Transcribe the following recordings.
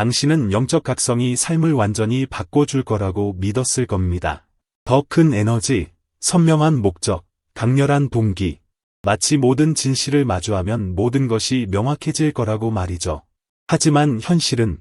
당신은 영적 각성이 삶을 완전히 바꿔줄 거라고 믿었을 겁니다. 더 큰 에너지, 선명한 목적, 강렬한 동기. 마치 모든 진실을 마주하면 모든 것이 명확해질 거라고 말이죠. 하지만 현실은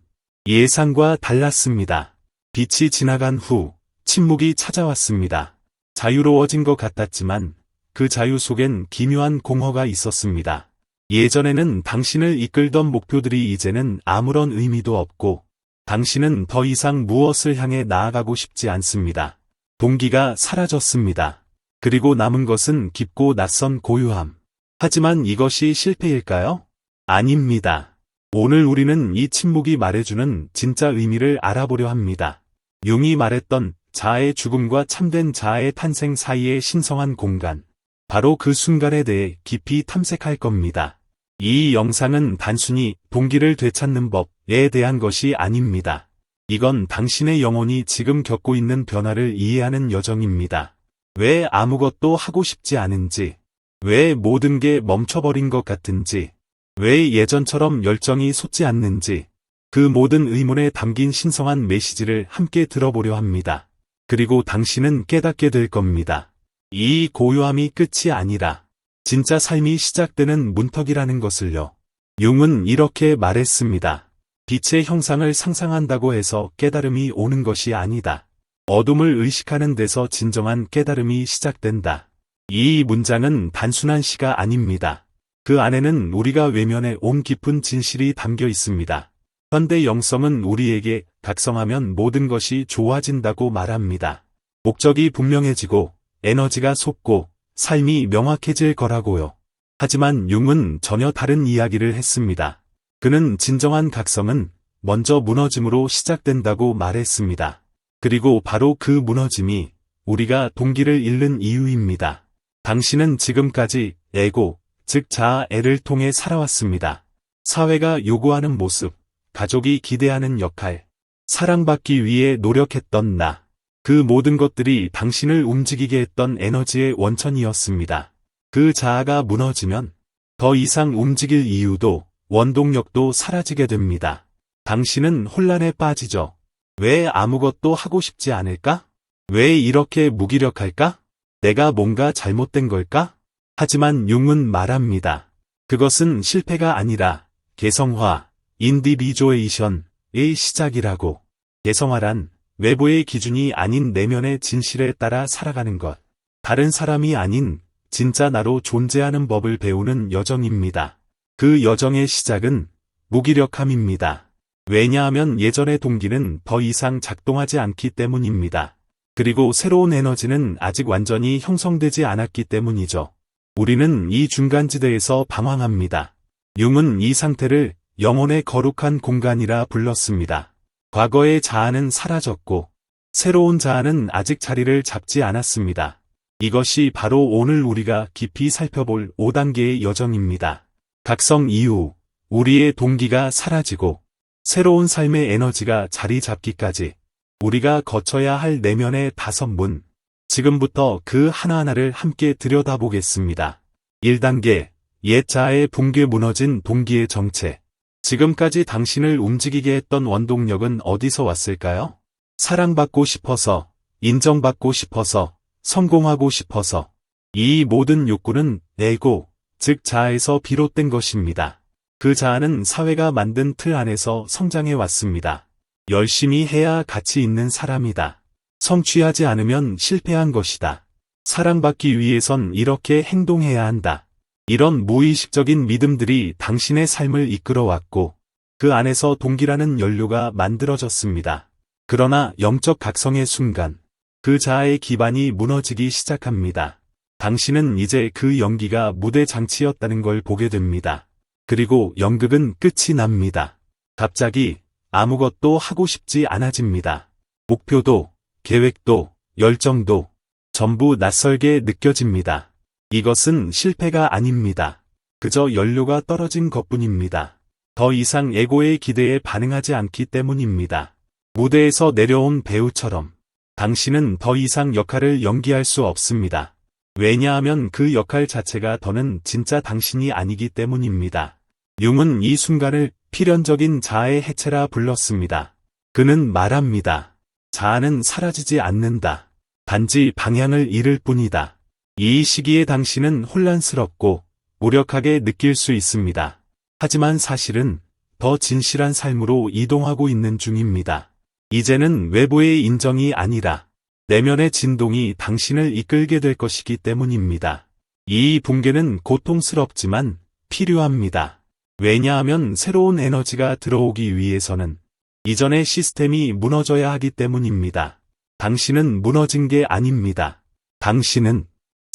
예상과 달랐습니다. 빛이 지나간 후 침묵이 찾아왔습니다. 자유로워진 것 같았지만 그 자유 속엔 기묘한 공허가 있었습니다. 예전에는 당신을 이끌던 목표들이 이제는 아무런 의미도 없고 당신은 더 이상 무엇을 향해 나아가고 싶지 않습니다. 동기가 사라졌습니다. 그리고 남은 것은 깊고 낯선 고요함. 하지만 이것이 실패일까요? 아닙니다. 오늘 우리는 이 침묵이 말해주는 진짜 의미를 알아보려 합니다. 융이 말했던 자아의 죽음과 참된 자아의 탄생 사이의 신성한 공간. 바로 그 순간에 대해 깊이 탐색할 겁니다. 이 영상은 단순히 동기를 되찾는 법에 대한 것이 아닙니다. 이건 당신의 영혼이 지금 겪고 있는 변화를 이해하는 여정입니다. 왜 아무것도 하고 싶지 않은지, 왜 모든 게 멈춰버린 것 같은지, 왜 예전처럼 열정이 솟지 않는지, 그 모든 의문에 담긴 신성한 메시지를 함께 들어보려 합니다. 그리고 당신은 깨닫게 될 겁니다. 이 고요함이 끝이 아니라 진짜 삶이 시작되는 문턱이라는 것을요. 융은 이렇게 말했습니다. 빛의 형상을 상상한다고 해서 깨달음이 오는 것이 아니다. 어둠을 의식하는 데서 진정한 깨달음이 시작된다. 이 문장은 단순한 시가 아닙니다. 그 안에는 우리가 외면해 온 깊은 진실이 담겨 있습니다. 현대 영성은 우리에게 각성하면 모든 것이 좋아진다고 말합니다. 목적이 분명해지고 에너지가 솟고 삶이 명확해질 거라고요. 하지만 융은 전혀 다른 이야기를 했습니다. 그는 진정한 각성은 먼저 무너짐으로 시작된다고 말했습니다. 그리고 바로 그 무너짐이 우리가 동기를 잃는 이유입니다. 당신은 지금까지 에고, 즉 자아애를 통해 살아왔습니다. 사회가 요구하는 모습, 가족이 기대하는 역할, 사랑받기 위해 노력했던 나. 그 모든 것들이 당신을 움직이게 했던 에너지의 원천이었습니다. 그 자아가 무너지면 더 이상 움직일 이유도 원동력도 사라지게 됩니다. 당신은 혼란에 빠지죠. 왜 아무것도 하고 싶지 않을까? 왜 이렇게 무기력할까? 내가 뭔가 잘못된 걸까? 하지만 융은 말합니다. 그것은 실패가 아니라 개성화, 인디비조에이션의 시작이라고. 개성화란 외부의 기준이 아닌 내면의 진실에 따라 살아가는 것. 다른 사람이 아닌 진짜 나로 존재하는 법을 배우는 여정입니다. 그 여정의 시작은 무기력함입니다. 왜냐하면 예전의 동기는 더 이상 작동하지 않기 때문입니다. 그리고 새로운 에너지는 아직 완전히 형성되지 않았기 때문이죠. 우리는 이 중간지대에서 방황합니다. 융은 이 상태를 영혼의 거룩한 공간이라 불렀습니다. 과거의 자아는 사라졌고 새로운 자아는 아직 자리를 잡지 않았습니다. 이것이 바로 오늘 우리가 깊이 살펴볼 5단계의 여정입니다. 각성 이후 우리의 동기가 사라지고 새로운 삶의 에너지가 자리 잡기까지 우리가 거쳐야 할 내면의 다섯 문. 지금부터 그 하나하나를 함께 들여다보겠습니다. 1단계, 옛 자아의 붕괴 무너진 동기의 정체. 지금까지 당신을 움직이게 했던 원동력은 어디서 왔을까요? 사랑받고 싶어서, 인정받고 싶어서, 성공하고 싶어서. 이 모든 욕구는 내고, 즉 자아에서 비롯된 것입니다. 그 자아는 사회가 만든 틀 안에서 성장해 왔습니다. 열심히 해야 가치 있는 사람이다. 성취하지 않으면 실패한 것이다. 사랑받기 위해선 이렇게 행동해야 한다. 이런 무의식적인 믿음들이 당신의 삶을 이끌어왔고 그 안에서 동기라는 연료가 만들어졌습니다. 그러나 영적 각성의 순간 그 자아의 기반이 무너지기 시작합니다. 당신은 이제 그 연기가 무대 장치였다는 걸 보게 됩니다. 그리고 연극은 끝이 납니다. 갑자기 아무것도 하고 싶지 않아집니다. 목표도, 계획도, 열정도 전부 낯설게 느껴집니다. 이것은 실패가 아닙니다. 그저 연료가 떨어진 것뿐입니다. 더 이상 에고의 기대에 반응하지 않기 때문입니다. 무대에서 내려온 배우처럼 당신은 더 이상 역할을 연기할 수 없습니다. 왜냐하면 그 역할 자체가 더는 진짜 당신이 아니기 때문입니다. 융은 이 순간을 필연적인 자아의 해체라 불렀습니다. 그는 말합니다. 자아는 사라지지 않는다. 단지 방향을 잃을 뿐이다. 이 시기에 당신은 혼란스럽고 무력하게 느낄 수 있습니다. 하지만 사실은 더 진실한 삶으로 이동하고 있는 중입니다. 이제는 외부의 인정이 아니라 내면의 진동이 당신을 이끌게 될 것이기 때문입니다. 이 붕괴는 고통스럽지만 필요합니다. 왜냐하면 새로운 에너지가 들어오기 위해서는 이전의 시스템이 무너져야 하기 때문입니다. 당신은 무너진 게 아닙니다. 당신은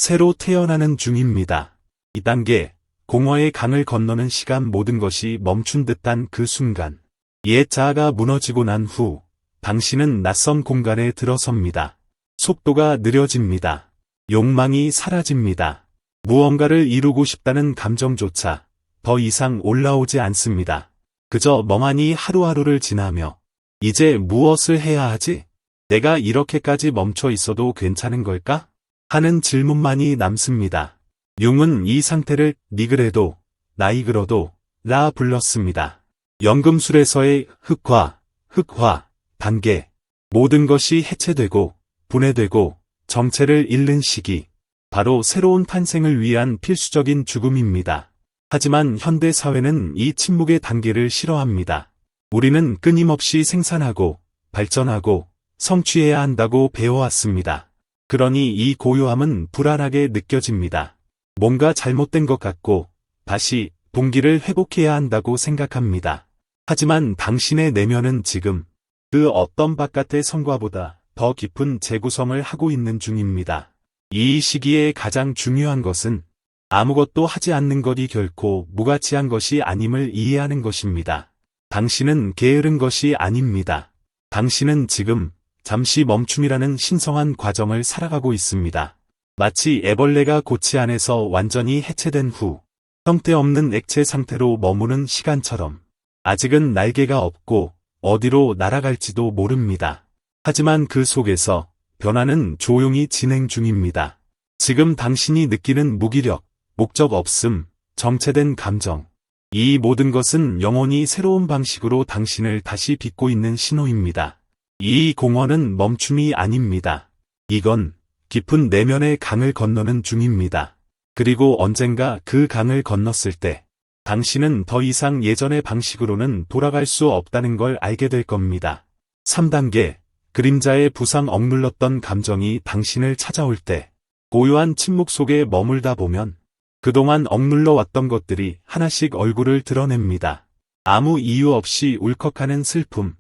새로 태어나는 중입니다. 2단계, 공허의 강을 건너는 시간 모든 것이 멈춘 듯한 그 순간. 옛 자아가 무너지고 난 후, 당신은 낯선 공간에 들어섭니다. 속도가 느려집니다. 욕망이 사라집니다. 무언가를 이루고 싶다는 감정조차 더 이상 올라오지 않습니다. 그저 멍하니 하루하루를 지나며 이제 무엇을 해야 하지? 내가 이렇게까지 멈춰 있어도 괜찮은 걸까? 하는 질문만이 남습니다. 융은 이 상태를 니그레도, 나이그러도, 라 불렀습니다. 연금술에서의 흑화, 흑화, 단계, 모든 것이 해체되고, 분해되고, 정체를 잃는 시기, 바로 새로운 탄생을 위한 필수적인 죽음입니다. 하지만 현대 사회는 이 침묵의 단계를 싫어합니다. 우리는 끊임없이 생산하고, 발전하고, 성취해야 한다고 배워왔습니다. 그러니 이 고요함은 불안하게 느껴집니다. 뭔가 잘못된 것 같고 다시 동기를 회복해야 한다고 생각합니다. 하지만 당신의 내면은 지금 그 어떤 바깥의 성과보다 더 깊은 재구성을 하고 있는 중입니다. 이 시기에 가장 중요한 것은 아무것도 하지 않는 것이 결코 무가치한 것이 아님을 이해하는 것입니다. 당신은 게으른 것이 아닙니다. 당신은 지금 잠시 멈춤이라는 신성한 과정을 살아가고 있습니다. 마치 애벌레가 고치 안에서 완전히 해체된 후 형태 없는 액체 상태로 머무는 시간처럼 아직은 날개가 없고 어디로 날아갈지도 모릅니다. 하지만 그 속에서 변화는 조용히 진행 중입니다. 지금 당신이 느끼는 무기력, 목적 없음, 정체된 감정. 이 모든 것은 영혼이 새로운 방식으로 당신을 다시 빚고 있는 신호입니다. 이 공허는 멈춤이 아닙니다. 이건 깊은 내면의 강을 건너는 중입니다. 그리고 언젠가 그 강을 건넜을 때 당신은 더 이상 예전의 방식으로는 돌아갈 수 없다는 걸 알게 될 겁니다. 3단계 그림자의 부상 억눌렀던 감정이 당신을 찾아올 때 고요한 침묵 속에 머물다 보면 그동안 억눌러 왔던 것들이 하나씩 얼굴을 드러냅니다. 아무 이유 없이 울컥하는 슬픔,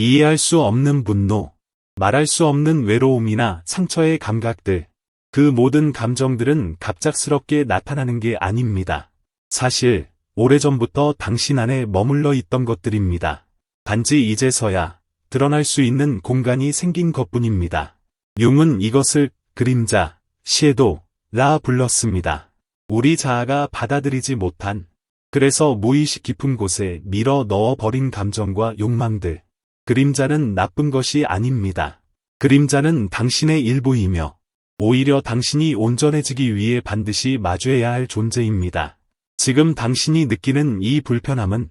이해할 수 없는 분노, 말할 수 없는 외로움이나 상처의 감각들, 그 모든 감정들은 갑작스럽게 나타나는 게 아닙니다. 사실, 오래전부터 당신 안에 머물러 있던 것들입니다. 단지 이제서야 드러날 수 있는 공간이 생긴 것뿐입니다. 융은 이것을 그림자, 시에도, 라 불렀습니다. 우리 자아가 받아들이지 못한, 그래서 무의식 깊은 곳에 밀어 넣어 버린 감정과 욕망들, 그림자는 나쁜 것이 아닙니다. 그림자는 당신의 일부이며 오히려 당신이 온전해지기 위해 반드시 마주해야 할 존재입니다. 지금 당신이 느끼는 이 불편함은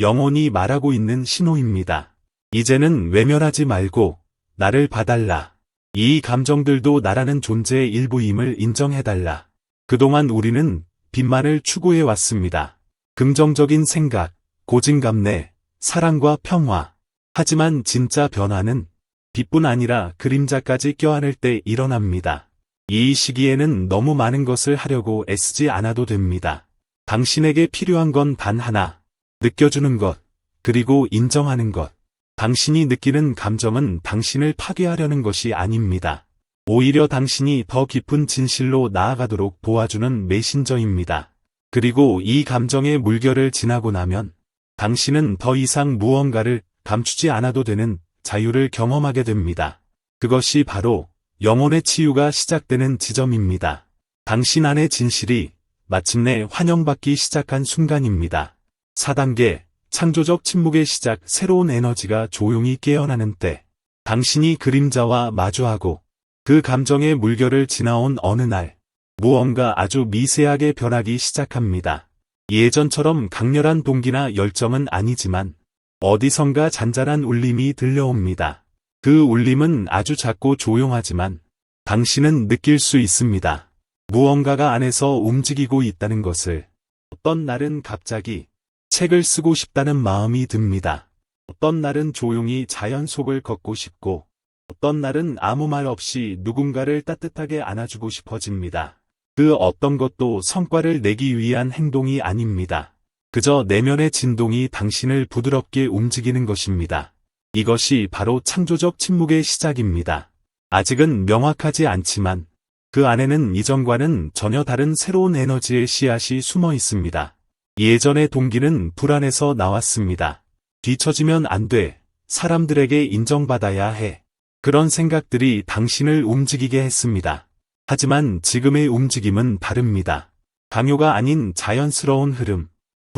영혼이 말하고 있는 신호입니다. 이제는 외면하지 말고 나를 봐달라. 이 감정들도 나라는 존재의 일부임을 인정해달라. 그동안 우리는 빛만을 추구해 왔습니다. 긍정적인 생각, 고진감래, 사랑과 평화, 하지만 진짜 변화는 빛뿐 아니라 그림자까지 껴안을 때 일어납니다. 이 시기에는 너무 많은 것을 하려고 애쓰지 않아도 됩니다. 당신에게 필요한 건 단 하나. 느껴주는 것, 그리고 인정하는 것. 당신이 느끼는 감정은 당신을 파괴하려는 것이 아닙니다. 오히려 당신이 더 깊은 진실로 나아가도록 도와주는 메신저입니다. 그리고 이 감정의 물결을 지나고 나면 당신은 더 이상 무언가를 감추지 않아도 되는 자유를 경험하게 됩니다. 그것이 바로 영혼의 치유가 시작되는 지점입니다. 당신 안의 진실이 마침내 환영받기 시작한 순간입니다. 4단계 창조적 침묵의 시작 새로운 에너지가 조용히 깨어나는 때 당신이 그림자와 마주하고 그 감정의 물결을 지나온 어느 날 무언가 아주 미세하게 변하기 시작합니다. 예전처럼 강렬한 동기나 열정은 아니지만 어디선가 잔잔한 울림이 들려옵니다. 그 울림은 아주 작고 조용하지만 당신은 느낄 수 있습니다. 무언가가 안에서 움직이고 있다는 것을 어떤 날은 갑자기 책을 쓰고 싶다는 마음이 듭니다. 어떤 날은 조용히 자연 속을 걷고 싶고 어떤 날은 아무 말 없이 누군가를 따뜻하게 안아주고 싶어집니다. 그 어떤 것도 성과를 내기 위한 행동이 아닙니다. 그저 내면의 진동이 당신을 부드럽게 움직이는 것입니다. 이것이 바로 창조적 침묵의 시작입니다. 아직은 명확하지 않지만 그 안에는 이전과는 전혀 다른 새로운 에너지의 씨앗이 숨어 있습니다. 예전의 동기는 불안해서 나왔습니다. 뒤처지면 안 돼. 사람들에게 인정받아야 해. 그런 생각들이 당신을 움직이게 했습니다. 하지만 지금의 움직임은 다릅니다. 강요가 아닌 자연스러운 흐름,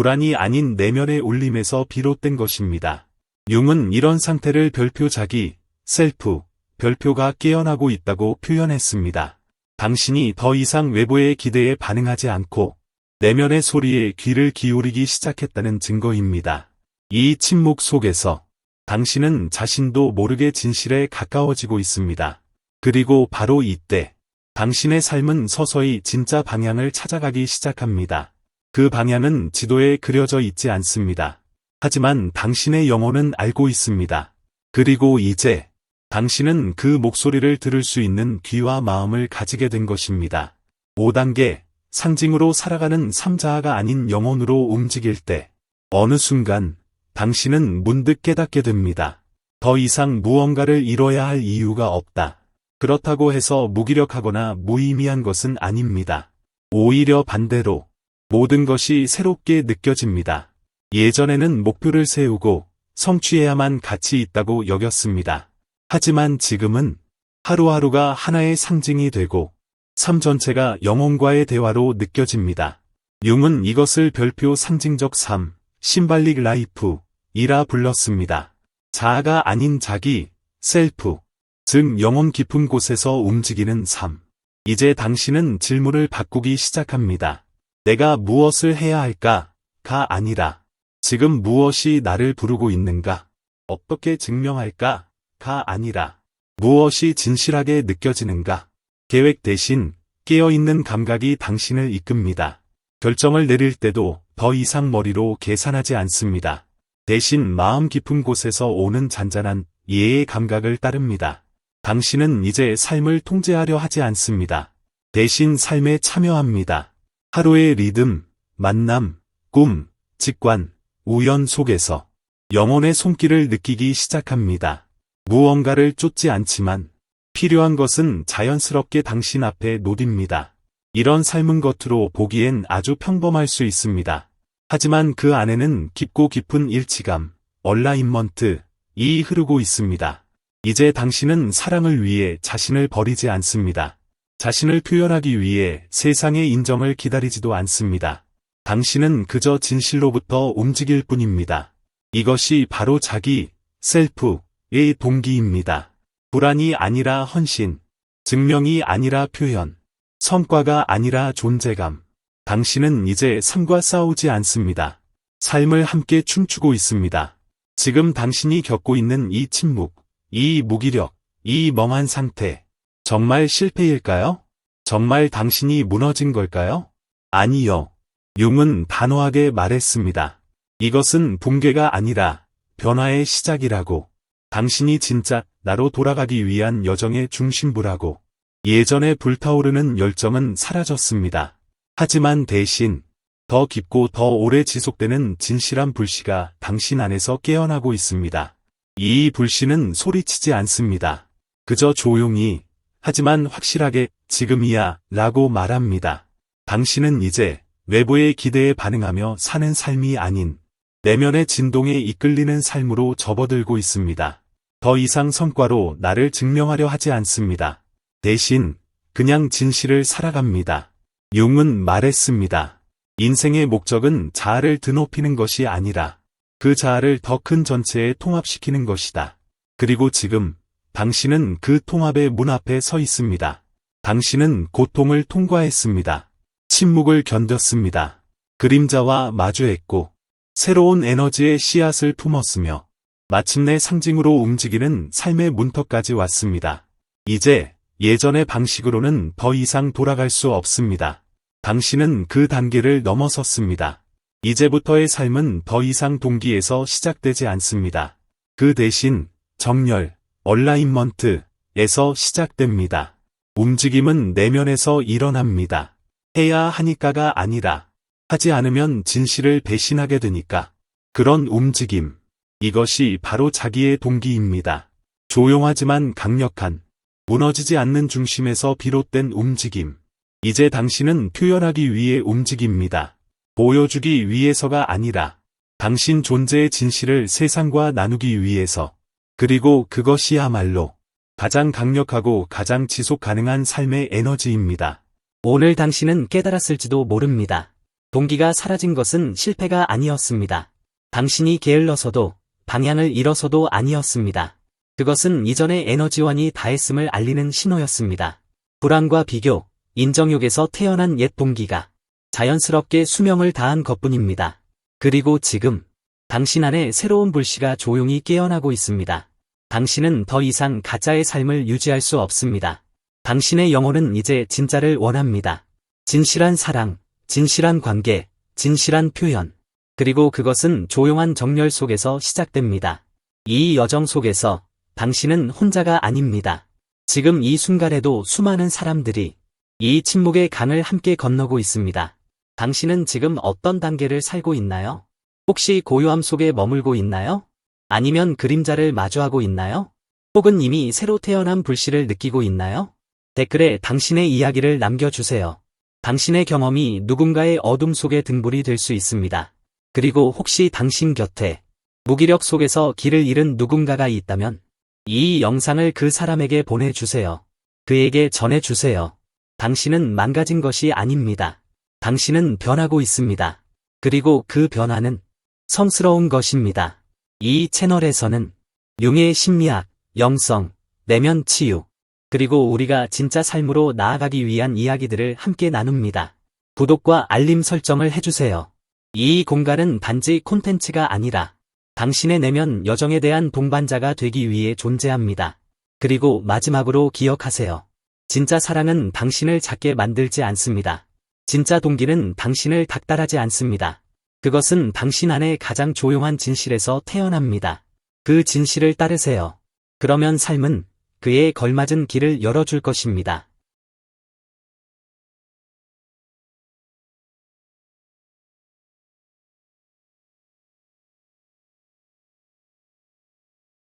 불안이 아닌 내면의 울림에서 비롯된 것입니다. 융은 이런 상태를 별표 자기, 셀프, 별표가 깨어나고 있다고 표현했습니다. 당신이 더 이상 외부의 기대에 반응하지 않고 내면의 소리에 귀를 기울이기 시작했다는 증거입니다. 이 침묵 속에서 당신은 자신도 모르게 진실에 가까워지고 있습니다. 그리고 바로 이때 당신의 삶은 서서히 진짜 방향을 찾아가기 시작합니다. 그 방향은 지도에 그려져 있지 않습니다. 하지만 당신의 영혼은 알고 있습니다. 그리고 이제 당신은 그 목소리를 들을 수 있는 귀와 마음을 가지게 된 것입니다. 5단계 상징으로 살아가는 삼자아가 아닌 영혼으로 움직일 때 어느 순간 당신은 문득 깨닫게 됩니다. 더 이상 무언가를 이뤄야 할 이유가 없다. 그렇다고 해서 무기력하거나 무의미한 것은 아닙니다. 오히려 반대로 모든 것이 새롭게 느껴집니다. 예전에는 목표를 세우고 성취해야만 가치 있다고 여겼습니다. 하지만 지금은 하루하루가 하나의 상징이 되고 삶 전체가 영혼과의 대화로 느껴집니다. 융은 이것을 별표 상징적 삶, 심발릭 라이프, 이라 불렀습니다. 자아가 아닌 자기, 셀프, 즉 영혼 깊은 곳에서 움직이는 삶. 이제 당신은 질문을 바꾸기 시작합니다. 내가 무엇을 해야 할까? 가 아니라 지금 무엇이 나를 부르고 있는가? 어떻게 증명할까? 가 아니라 무엇이 진실하게 느껴지는가? 계획 대신 깨어있는 감각이 당신을 이끕니다. 결정을 내릴 때도 더 이상 머리로 계산하지 않습니다. 대신 마음 깊은 곳에서 오는 잔잔한 예의 감각을 따릅니다. 당신은 이제 삶을 통제하려 하지 않습니다. 대신 삶에 참여합니다. 하루의 리듬, 만남, 꿈, 직관, 우연 속에서 영혼의 손길을 느끼기 시작합니다. 무언가를 쫓지 않지만 필요한 것은 자연스럽게 당신 앞에 놓입니다. 이런 삶은 겉으로 보기엔 아주 평범할 수 있습니다. 하지만 그 안에는 깊고 깊은 일치감, 얼라인먼트, 이 흐르고 있습니다. 이제 당신은 사랑을 위해 자신을 버리지 않습니다. 자신을 표현하기 위해 세상의 인정을 기다리지도 않습니다. 당신은 그저 진실로부터 움직일 뿐입니다. 이것이 바로 자기, 셀프의 동기입니다. 불안이 아니라 헌신, 증명이 아니라 표현, 성과가 아니라 존재감. 당신은 이제 삶과 싸우지 않습니다. 삶을 함께 춤추고 있습니다. 지금 당신이 겪고 있는 이 침묵, 이 무기력, 이 멍한 상태, 정말 실패일까요? 정말 당신이 무너진 걸까요? 아니요. 융은 단호하게 말했습니다. 이것은 붕괴가 아니라 변화의 시작이라고. 당신이 진짜 나로 돌아가기 위한 여정의 중심부라고. 예전에 불타오르는 열정은 사라졌습니다. 하지만 대신 더 깊고 더 오래 지속되는 진실한 불씨가 당신 안에서 깨어나고 있습니다. 이 불씨는 소리치지 않습니다. 그저 조용히 하지만 확실하게 지금이야 라고 말합니다. 당신은 이제 외부의 기대에 반응하며 사는 삶이 아닌 내면의 진동에 이끌리는 삶으로 접어들고 있습니다. 더 이상 성과로 나를 증명하려 하지 않습니다. 대신 그냥 진실을 살아갑니다. 융은 말했습니다. 인생의 목적은 자아를 드높이는 것이 아니라 그 자아를 더 큰 전체에 통합시키는 것이다. 그리고 지금 당신은 그 통합의 문 앞에 서 있습니다. 당신은 고통을 통과했습니다. 침묵을 견뎠습니다. 그림자와 마주했고 새로운 에너지의 씨앗을 품었으며 마침내 상징으로 움직이는 삶의 문턱까지 왔습니다. 이제 예전의 방식으로는 더 이상 돌아갈 수 없습니다. 당신은 그 단계를 넘어섰습니다. 이제부터의 삶은 더 이상 동기에서 시작되지 않습니다. 그 대신 정렬, 얼라인먼트에서 시작됩니다. 움직임은 내면에서 일어납니다. 해야 하니까가 아니라 하지 않으면 진실을 배신하게 되니까. 그런 움직임. 이것이 바로 자기의 동기입니다. 조용하지만 강력한, 무너지지 않는 중심에서 비롯된 움직임. 이제 당신은 표현하기 위해 움직입니다. 보여주기 위해서가 아니라 당신 존재의 진실을 세상과 나누기 위해서 그리고 그것이야말로 가장 강력하고 가장 지속 가능한 삶의 에너지입니다. 오늘 당신은 깨달았을지도 모릅니다. 동기가 사라진 것은 실패가 아니었습니다. 당신이 게을러서도 방향을 잃어서도 아니었습니다. 그것은 이전의 에너지원이 다했음을 알리는 신호였습니다. 불안과 비교, 인정욕에서 태어난 옛 동기가 자연스럽게 수명을 다한 것뿐입니다. 그리고 지금 당신 안에 새로운 불씨가 조용히 깨어나고 있습니다. 당신은 더 이상 가짜의 삶을 유지할 수 없습니다. 당신의 영혼은 이제 진짜를 원합니다. 진실한 사랑, 진실한 관계, 진실한 표현. 그리고 그것은 조용한 정렬 속에서 시작됩니다. 이 여정 속에서 당신은 혼자가 아닙니다. 지금 이 순간에도 수많은 사람들이 이 침묵의 강을 함께 건너고 있습니다. 당신은 지금 어떤 단계를 살고 있나요? 혹시 고요함 속에 머물고 있나요? 아니면 그림자를 마주하고 있나요? 혹은 이미 새로 태어난 불씨를 느끼고 있나요? 댓글에 당신의 이야기를 남겨주세요. 당신의 경험이 누군가의 어둠 속의 등불이 될 수 있습니다. 그리고 혹시 당신 곁에 무기력 속에서 길을 잃은 누군가가 있다면 이 영상을 그 사람에게 보내주세요. 그에게 전해주세요. 당신은 망가진 것이 아닙니다. 당신은 변하고 있습니다. 그리고 그 변화는 성스러운 것입니다. 이 채널에서는 용의 심리학, 영성, 내면 치유, 그리고 우리가 진짜 삶으로 나아가기 위한 이야기들을 함께 나눕니다. 구독과 알림 설정을 해주세요. 이 공간은 단지 콘텐츠가 아니라 당신의 내면 여정에 대한 동반자가 되기 위해 존재합니다. 그리고 마지막으로 기억하세요. 진짜 사랑은 당신을 작게 만들지 않습니다. 진짜 동기는 당신을 닥달하지 않습니다. 그것은 당신 안의 가장 조용한 진실에서 태어납니다. 그 진실을 따르세요. 그러면 삶은 그에 걸맞은 길을 열어줄 것입니다.